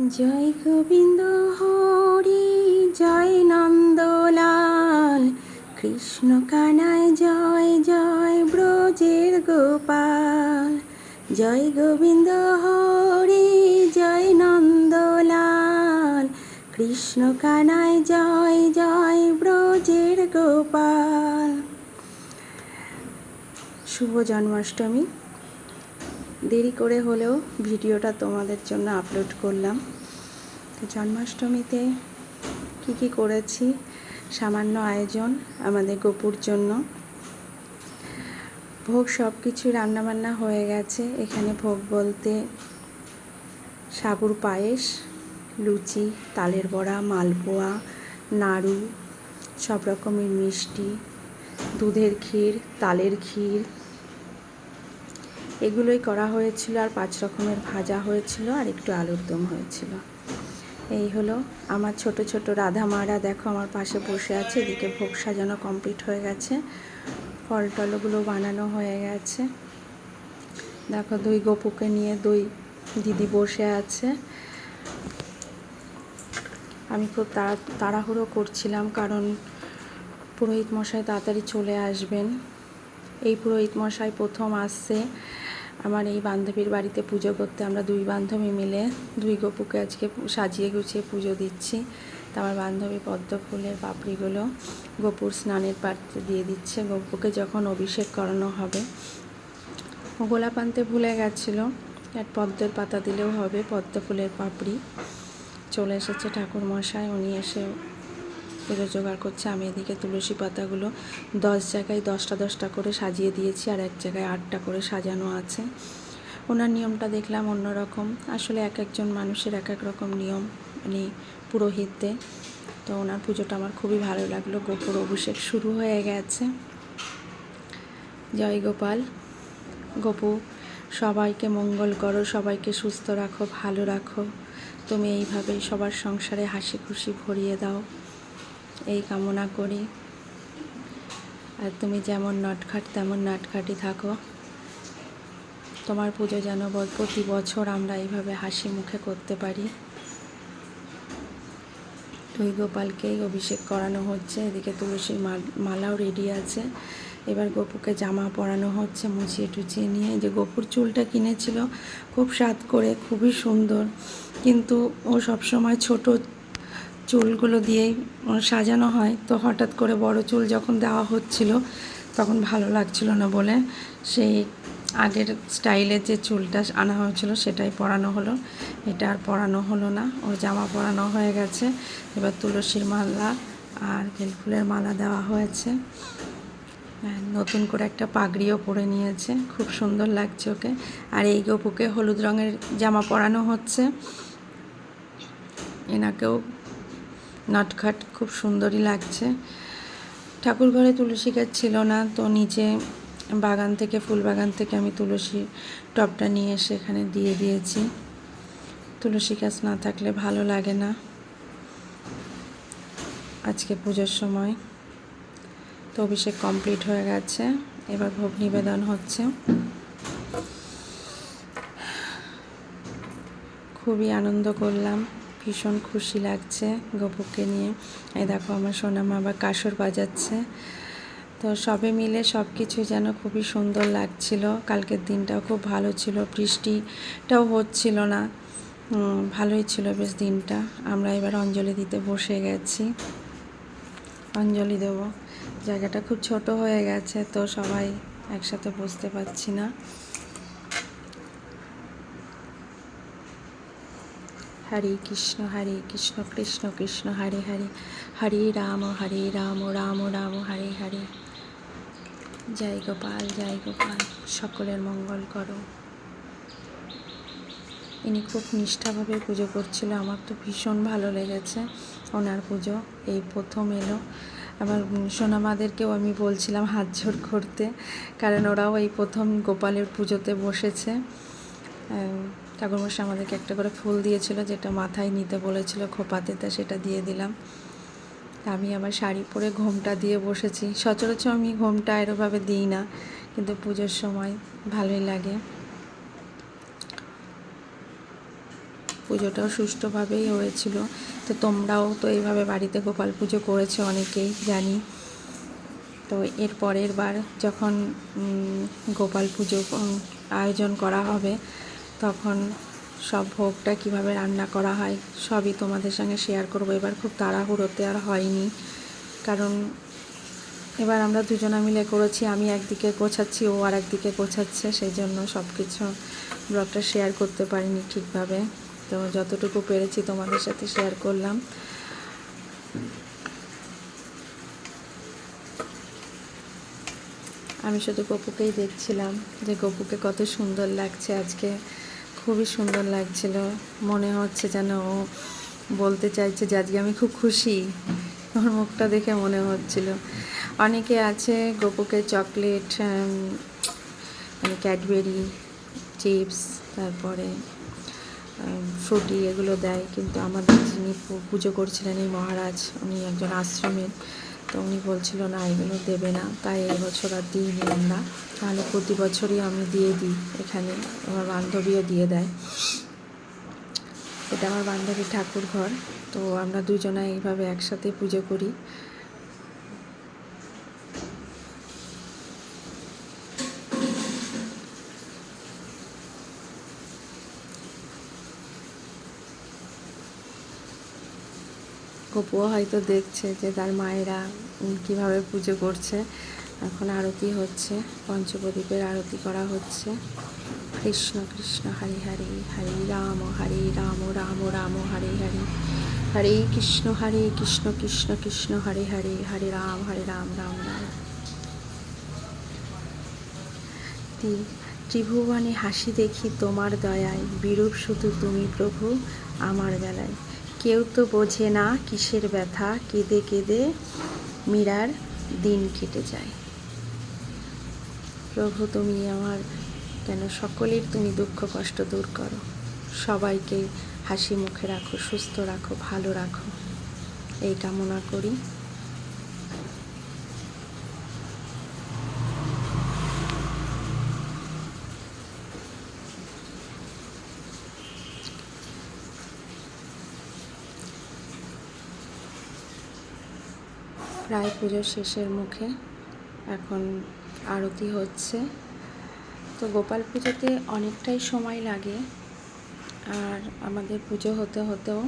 জয় গোবিন্দ হরি, জয় নন্দলাল। কৃষ্ণ কানায় জয় জয় ব্রজের গোপাল। জয় গোবিন্দ হরি, জয় নন্দলাল। কৃষ্ণ কানায় জয় জয় ব্রজের গোপাল। শুভ জন্মাষ্টমী। দেরি করে হলেও ভিডিওটা তোমাদের জন্য আপলোড করলাম। তো জন্মাষ্টমীতে কি কি করেছি? সামান্য আয়োজন আমাদের গোপুর জন্য। ভোগ সব কিছু রান্নাবান্না হয়ে গেছে। এখানে ভোগ বলতে সাবুর পায়েস, লুচি, তালের বড়া, মালপোয়া, নাড়ু সব রকমের মিষ্টি, দুধের ক্ষীর, তালের ক্ষীর এগুলোই করা হয়েছিল আর পাঁচ রকমের ভাজা হয়েছিল আর একটু আলুর দম হয়েছিল। এই হলো আমার ছোট ছোট রাধা মারা দেখো আমার পাশে বসে আছে, এদিকে ভোগ সাজানো কমপ্লিট হয়ে গেছে। ফল টলগুলো বানানো হয়ে গেছে। দেখো দুই গোপুকে নিয়ে দুই দিদি বসে আছে। আমি খুব তাড়া তাড়াহুড়ো করছিলাম কারণ পুরোহিত মশাই তাড়াতাড়ি চলে আসবেন। এই পুরোহিত মশাই প্রথম আসছে। আমার এই বান্ধবীর বাড়িতে পুজো করতে আমরা দুই বান্ধবী মিলে দুই গপুকে আজকে সাজিয়ে গুছিয়ে পুজো দিচ্ছি। তা আমার বান্ধবী পদ্ম ফুলের পাপড়িগুলো গপুর স্নানের পাত্রে দিয়ে দিচ্ছে। গপুকে যখন অভিষেক করানো হবে গোলাপ আনতে ভুলে গেছিল। এক পদ্মের পাতা দিলেও হবে পদ্ম ফুলের পাপড়ি। চলে এসেছে ঠাকুর মশাই উনি এসে পুজো জোগাড় করছে। আমি এদিকে তুলসী পাতাগুলো দশ জায়গায় দশটা দশটা করে সাজিয়ে দিয়েছি আর এক জায়গায় আটটা করে সাজানো আছে। ওনার নিয়মটা দেখলাম অন্যরকম। আসলে এক একজন মানুষের এক এক রকম নিয়ম মানে পুরোহিতদের। তো ওনার পুজোটা আমার খুবই ভালো লাগল। গোপুর অভিষেক শুরু হয়ে গেছে। জয় গোপাল। গোপু, সবাইকে মঙ্গল করো, সবাইকে সুস্থ রাখো, ভালো রাখো। তুমি এইভাবেই সবার সংসারে হাসি খুশি ভরিয়ে দাও। এই কামনা করি। আর তুমি যেমন নটখাট, তেমন নাটখাটি থাকো। তোমার পুজো যেন প্রতি বছর আমরা এইভাবে হাসি মুখে করতে পারি। দুই গোপালকেই অভিষেক করানো হচ্ছে, এদিকে তুলসীর মাল- মালাও রেডি আছে। এবার গপুকে জামা পরানো হচ্ছে, মুছিয়ে টুচিয়ে নিয়ে। যে গপুর চুলটা কিনেছিল, খুব স্বাদ করে, খুবই সুন্দর। কিন্তু ও সবসময় ছোট চুলগুলো দিয়েই সাজানো হয়। তো হঠাৎ করে বড় চুল যখন দেওয়া হচ্ছিল তখন ভালো লাগছিল না বলে সেই আগের স্টাইলের যে চুলটা আনা হয়েছিল সেটাই পরানো হলো। এটা আর পরানো হলো না। ও জামা পরানো হয়ে গেছে। এবার তুলসীর মালা আর বেলফুলের মালা দেওয়া হয়েছে। হ্যাঁ, নতুন করে একটা পাগড়িও পরে নিয়েছে। খুব সুন্দর লাগছে ওকে। আর এই গপুকে হলুদ রঙের জামা পরানো হচ্ছে। এনাকেও নটখাট খুব সুন্দরই লাগছে। ঠাকুর ঘরে তুলসী গাছ ছিল না, তো নিচে বাগান থেকে, ফুল বাগান থেকে আমি তুলসী টবটা নিয়ে এসে এখানে দিয়ে দিয়েছি। তুলসী গাছ না থাকলে ভালো লাগে না। আজকে পুজোর সময় তো অভিষেক কমপ্লিট হয়ে গেছে, এবার ভোগ নিবেদন হচ্ছে। খুবই আনন্দ করলাম। ভীষণ খুশি লাগছে গোপুকে নিয়ে। এই দেখো আমার সোনামা আবার কাসর বাজাচ্ছে। তো সবে মিলে সব কিছু যেন খুবই সুন্দর লাগছিল। কালকের দিনটাও খুব ভালো ছিল, বৃষ্টিটাও হচ্ছিল না। ভালোই ছিল বেশ দিনটা। আমরা এবার অঞ্জলি দিতে বসে গেছি। অঞ্জলি দেব। জায়গাটা খুব ছোট হয়ে গেছে, তো সবাই একসাথে বসতে পারছি না। হরে কৃষ্ণ হরে কৃষ্ণ কৃষ্ণ কৃষ্ণ, হরে হরে। হরে রাম হরে রাম রাম রাম, হরে হরে। জয় গোপাল জয় গোপাল। সকলের মঙ্গল করো। ইনি খুব নিষ্ঠাভাবে পুজো করছিল। আমার তো ভীষণ ভালো লেগেছে ওনার পুজো। এই প্রথম এলো। আমার সোনামাদেরকেও আমি বলছিলাম হাত জোড় করতে, কারণ ওরাও এই প্রথম গোপালের পুজোতে বসেছে। ঠাকুরমশাই আমাদেরকে একটা করে ফুল দিয়েছিল, যেটা মাথায় নিতে বলেছিল, খোপাতে, তা সেটা দিয়ে দিলাম। আমি আবার শাড়ি পরে ঘোমটা দিয়ে বসেছি। সচরাচর আমি ঘোমটা এরভাবে দিই না, কিন্তু পুজোর সময় ভালোই লাগে। পুজোটাও সুষ্ঠুভাবেই হয়েছিল। তো তোমরাও তো এইভাবে বাড়িতে গোপাল পুজো করেছ অনেকেই, জানি। তো এর পরের বার যখন গোপাল পুজো আয়োজন করা হবে তখন সব ভোগটা কীভাবে রান্না করা হয়, সবই তোমাদের সঙ্গে শেয়ার করব। এবার খুব তাড়াহুড়োতে আর হয়নি। কারণ এবার আমরা দুজনা মিলে করেছি, আমি একদিকে গোছাচ্ছি, ও আর একদিকে গোছাচ্ছে, সেই জন্য সব কিছু ব্লগটা শেয়ার করতে পারিনি ঠিকভাবে। তো যতটুকু পেরেছি তোমাদের সাথে শেয়ার করলাম। আমি শুধু গপুকেই দেখছিলাম যে গপুকে কত সুন্দর লাগছে আজকে। খুবই সুন্দর লাগছিল। মনে হচ্ছে যেন ও বলতে চাইছে যে আজকে আমি খুব খুশি। ওর মুখটা দেখে মনে হচ্ছিল। অনেকে আছে গপুকে চকলেট মানে ক্যাডবেরি, চিপস, তারপরে ফ্রুটি এগুলো দেয়। কিন্তু আমাদের যিনি পুজো করছিলেন এই মহারাজ, উনি একজন আশ্রমের তো উনি বলছিল, না, এগুলো দেবে না। তাই এবছর আর দিইনি আমরা। তাহলে প্রতি বছরই আমি দিয়ে দিই এখানে। আমার বান্ধবীও দিয়ে দেয়। এটা আমার বান্ধবীর ঠাকুর ঘর তো আমরা দুজনে এইভাবে একসাথে পুজো করি। গপুও হয়তো দেখছে যে তার মায়েরা কীভাবে পুজো করছে। এখন আরতি হচ্ছে, পঞ্চপ্রদীপের আরতি করা হচ্ছে। কৃষ্ণ কৃষ্ণ, হরে হরে হরে রাম হরে রাম রাম রাম, হরে হরে। হরে কৃষ্ণ হরে কৃষ্ণ কৃষ্ণ কৃষ্ণ, হরে হরে হরে রাম হরে রাম রাম রাম। ত্রিভুবনে হাসি দেখি তোমার দয়ায়, বিরূপ শুধু তুমি প্রভু আমার বেলায়। কেউ তো বোঝে না কিসের ব্যথা, কেঁদে কেঁদে মীরার দিন কেটে যায়। প্রভু, তুমি আমার কেন সকলের তুমি দুঃখ কষ্ট দূর করো। সবাইকে হাসি মুখে রাখো, সুস্থ রাখো, ভালো রাখো। এই কামনা করি। প্রায় পুজো শেষের মুখে এখন আরতি হচ্ছে। তো গোপাল পুজোতে অনেকটাই সময় লাগে আর আমাদের পুজো হতে হতেও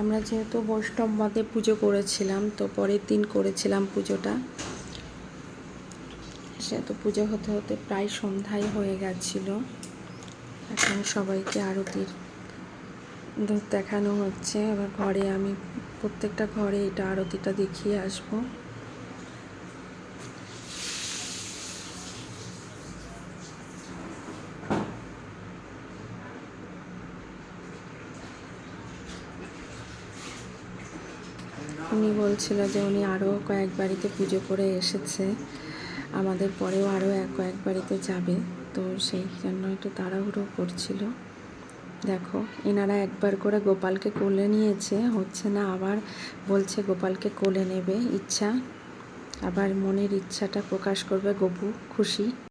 আমরা যেহেতু বৈষ্ণব মতে পুজো করেছিলাম, তো পরের দিন করেছিলাম পুজোটা। সেহেতু পুজো হতে হতে প্রায় সন্ধ্যায় হয়ে গেছিল। এখন সবাইকে আরতির দেখানো হচ্ছে। এবার ঘরে আমি প্রত্যেকটা ঘরে এটা আরতিটা দেখিয়ে আসব। উনি বলছিল যে উনি আরও কয়েক বাড়িতে পুজো করে এসেছে। আমাদের পরেও আরও এক কয়েক বাড়িতে যাবে। তো সেই জন্য একটু তাড়াহুড়ো করছিল। দেখো, এনারা একবার করে গোপালকে কোলে নিয়েছে, হচ্ছে না আবার বলছে গোপালকে কোলে নেবে। ইচ্ছা, আবার মনের ইচ্ছাটা প্রকাশ করবে, গপু খুশি।